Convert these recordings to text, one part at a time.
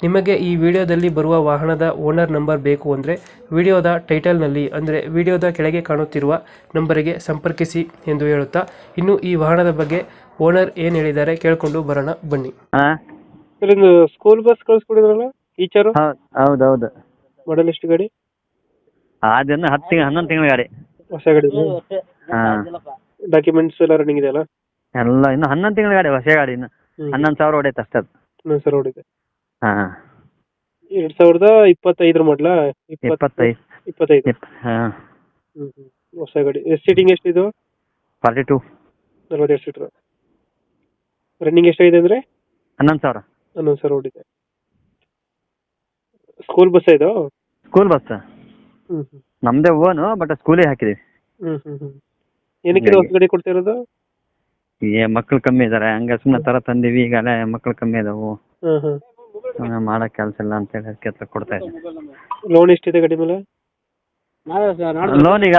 ನಿಮಗೆ ಈ ವಿಡಿಯೋದಲ್ಲಿ ಬರುವ ವಾಹನದ ಓನರ್ ನಂಬರ್ ಬೇಕು ಅಂದರೆ ವಿಡಿಯೋದ ಟೈಟಲ್ನಲ್ಲಿ ಅಂದರೆ ವಿಡಿಯೋದ ಕೆಳಗೆ ಕಾಣುತ್ತಿರುವ ನಂಬರಿಗೆ ಸಂಪರ್ಕಿಸಿ ಎಂದು ಹೇಳುತ್ತಾ ಇನ್ನು ಈ ವಾಹನದ ಬಗ್ಗೆ ಓನರ್ ಏನು ಹೇಳಿದ್ದಾರೆ ಕೇಳಿಕೊಂಡು ಬರೋಣ ಬನ್ನಿ. ಹಾಂ? ಸ್ಕೂಲ್ ಬಸ್ ಕಳಿಸ್ಕೊಡಿದ್ರಲ್ಲ ಟೀಚರು ಹೌದು ಹೌದು ಹೌದು. ಮಾಡಲ್ ಎಷ್ಟು ಗಾಡಿ? ಅದನ್ನ ಹತ್ತು ತಿಂಗಳು ಹನ್ನೊಂದು ತಿಂಗಳ ಗಾಡಿ. ಹೊಸ ಗಾಡಿ ಹಾ. ಡಾಕ್ಯುಮೆಂಟ್ಸ್ ಎಲ್ಲ ರನ್ನಿಂಗ್ ಇದೆಯಲ್ಲ ಎಲ್ಲ ಇನ್ನು ಹನ್ನೊಂದು ತಿಂಗಳ ಗಾಡಿ ಹೊಸ ಗಾಡಿ ಇನ್ನು. ಹನ್ನೊಂದು ಸಾವಿರ ಹೊಡೆಯುತ್ತೆ ಅಷ್ಟೇ ಅದು. ಇನ್ನೊಂದು ಸರ್ ಹೊಡಿದೆ ಹಾಂ. ಎರಡ್ ಸಾವಿರದ ಇಪ್ಪತ್ತೈದರ ಮಾಡಲ ಇಪ್ಪತ್ತೈದು. ಇಪ್ಪತ್ತೈದು. ಇಪ್ ಹಾಂ. ಹ್ಮ್ ಹ್ಮ್. ಹೊಸ ಗಾಡಿ. ಎಷ್ಟು ಸೀಟಿಂಗ್ ಎಷ್ಟಿದು ಫಾರ್ಟಿ ಟು. ನಲ್ವತ್ತೆರಡು ಸೀಟರ್ ರನ್ನಿಂಗ್ ಎಷ್ಟಾಗಿದೆ ಅಂದ್ರೆ? ಹನ್ನೊಂದು ಸಾವಿರ. ಹನ್ನೊಂದು ಸಾವಿರ ಹೊಡಿದೆ ಸ್ಕೂಲ್ ಬಸ್ ಇದು? School bus hmm hmm. ನಮ್ಮದೇ ಓನು ಬಟ್ ಸ್ಕೂಲೇ ಹಾಕಿದ್ದೀವಿ ಹ್ಮ್ ಹ್ಮ್ ಹ್ಮ್. ಏನಕ್ಕೆ ಇದು ಹೊಸ ಗಾಡಿ ಕೊಡ್ತಾ ಇರೋದು? ಏ ಮಕ್ಳು ಕಮ್ಮಿ ಇದ್ದಾರೆ ಹಂಗ ಸುಮ್ಮನೆ ತರ ತಂದಿವಿ. ಈಗ ಮಕ್ಳು ಕಮ್ಮಿ ಇದಾವು. ಹ್ಮ್ ಹ್ಮ್. ಸುಮ್ನೆ ಮಾಡೋ ಕೆಲಸ ಇಲ್ಲ ಅಂತೇಳಿ ಅದಕ್ಕೆ ಹತ್ರ ಕೊಡ್ತಾ ಇದ್ದೆ ಲೋನ್ ಎಷ್ಟಿದೆ ಗಾಡಿ ಮೇಲೆ? ಲೋನ್ ಈಗ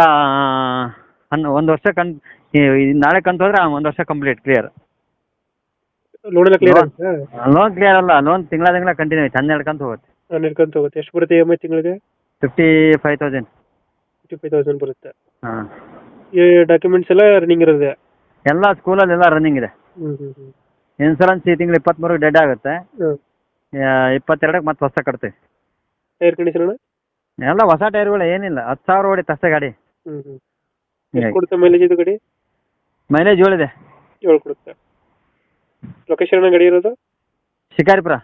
ಒಂದ್ ಒಂದು ವರ್ಷ ಕನ್ ಈ- ನಾಳೆ ಕಂತು ಹೋದ್ರೆ ಒಂದು ವರ್ಷ ಕಂಪ್ಲೀಟ್ ಕ್ಲಿಯರ್ ಲೋನ್ ಎಲ್ಲ ಕ್ಲಿಯರ್ ಲೋನ್ ಕ್ಲಿಯರ್ ಅಲ್ಲ ಲೋನ್ ತಿಂಗಳ ತಿಂಗಳ ಕಂಟಿನ್ಯೂ ಐತೆ ಹನ್ನೆರಡು ಕಂತು ಹೋಗುತ್ತೆ. ಹನ್ನೆರಡು ಕಂತು ಹೋಗುತ್ತೆ. ಎಷ್ಟು ಬರುತ್ತೆ ಇ ಎಂ ಐ ತಿಂಗಳಿಗೆ? Fifty five thousand fifty five thousand ಬರುತ್ತೆ. ಹಾಂ. ಈ ಡಾಕ್ಯುಮೆಂಟ್ಸ್ ಎಲ್ಲ ರನ್ನಿಂಗ್ ಇರೋದೆ? ಎಲ್ಲ ಸ್ಕೂಲಲ್ಲಿ ಎಲ್ಲ ರನ್ನಿಂಗ್ ಇದೆ. ಹ್ಞೂ ಹ್ಞೂ ಹ್ಮ್. ಇನ್ಸೂರೆನ್ಸ್ ಈ ತಿಂಗಳು ಇಪ್ಪತ್ತ್ಮೂರಕ್ಕೆ ಡೆಡ್ ಆಗುತ್ತೆ. ಯಾ- ಇಪ್ಪತ್ತೆರಡಕ್ಕೆ ಮತ್ತೆ ಹೊಸ ಕಟ್ತೀವಿ. ಟೈರ್ ಕಂಡೀಷನ್ ಎಲ್ಲ ಹೊಸ ಟೈರ್ಗಳು ಏನಿಲ್ಲ ಹತ್ತು ಸಾವಿರ ಹೊಡಿತು ಅಷ್ಟೇ ಗಾಡಿ. ಹ್ಮ್ ಹ್ಮ್. ಎಷ್ಟು ಕೊಡುತ್ತೆ ಮೈಲೇಜ್ ಇದು ಗಾಡಿ? ಮೈಲೇಜ್ ಏಳಿದೆ. ಏಳು ಕೊಡುತ್ತೆ. ಲೊಕೇಶನ್ ಗಾಡಿ ಇರೋದು? ಶಿಕಾರಿಪುರ.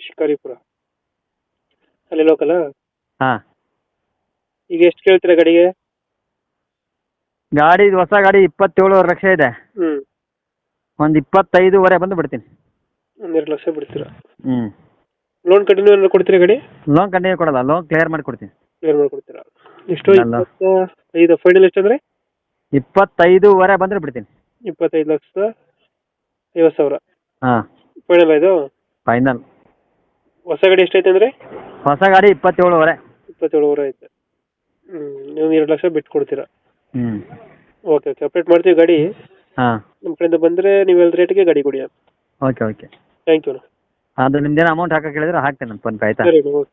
ಶಿಕಾರಿಪುರ. ಅಲ್ಲಿ ಲೋಕಲ್ ಹಾಂ. ಈಗ ಎಷ್ಟು ಕೇಳ್ತೀರ ಗಾಡಿಗೆ? ಗಾಡಿ ಹೊಸ ಗಾಡಿ ಇಪ್ಪತ್ತೇಳುವರೆ ಲಕ್ಷ ಇದೆ. ಹ್ಮ್. ಒಂದು ಇಪ್ಪತ್ತೈದುವರೆ ಬಂದು ಬಿಡ್ತೀನಿ. ಒಂದೆರಡು ಲಕ್ಷ ಬಿಡ್ತೀರಾ? ಹ್ಞೂ ಲೋನ್ ಕಂಟಿನ್ಯೂ ಏನಾದ್ರು ಕೊಡ್ತೀರಾ ಗಾಡಿ? ಲೋನ್ ಕಂಟಿನ್ಯೂ ಕೊಡಲ್ಲ ಲೋನ್ ಕ್ಲಿಯರ್ ಮಾಡಿ ಕೊಡ್ತೀನಿ. ಕ್ಲಿಯರ್ ಮಾಡ್ಕೊಡ್ತೀರಾ ಎಷ್ಟು ಅಲ್ಲ. ಇಪ್ಪತ್ತು ಐದು ಫೈನಲ್ ಎಷ್ಟು ಅಂದ್ರೆ? ಇಪ್ಪತ್ತೈದುವರೆ ಬಂದ್ರೆ ಬಿಡ್ತೀನಿ. ಇಪ್ಪತ್ತೈದು ಲಕ್ಷದ ಐವತ್ತು ಸಾವಿರ. ಹಾಂ. ಫೈನಲ್ ಇದು? ಫೈನಲ್ ಹೊಸ ಗಾಡಿ ಎಷ್ಟೈತೆ ಅಂದ್ರೆ? ಹೊಸ ಗಾಡಿ ಇಪ್ಪತ್ತೇಳುವರೆ. ಇಪ್ಪತ್ತೇಳುವರೆ ಐತೆ. ಹ್ಮ್ ನೀವು ಎರಡು ಲಕ್ಷ ಬಿಟ್ಟು ಕೊಡ್ತೀರಾ? ಹ್ಞೂ ಓಕೆ ಓಕೆ ಅಪ್ಡೇಟ್ ಮಾಡ್ತೀವಿ ಗಾಡಿ. ಹಾಂ. ನಿಮ್ಮ ಕಡೆಯಿಂದ ಬಂದರೆ ನೀವು ಹೇಳಿದ ರೇಟ್ಗೆ ಗಾಡಿ ಕೊಡಿ. ಓಕೆ ಓಕೆ ಥ್ಯಾಂಕ್ ಯು ಅದು ನಿಮ್ದೇನು ಅಮೌಂಟ್ ಹಾಕಕ್ಕೆ ಹೇಳಿದ್ರೆ ಹಾಕ್ತೇನೆ ನಾನು ಫೋನ್ಪೇ ಆಯಿತಾ? ಸರಿ ಓಕೆ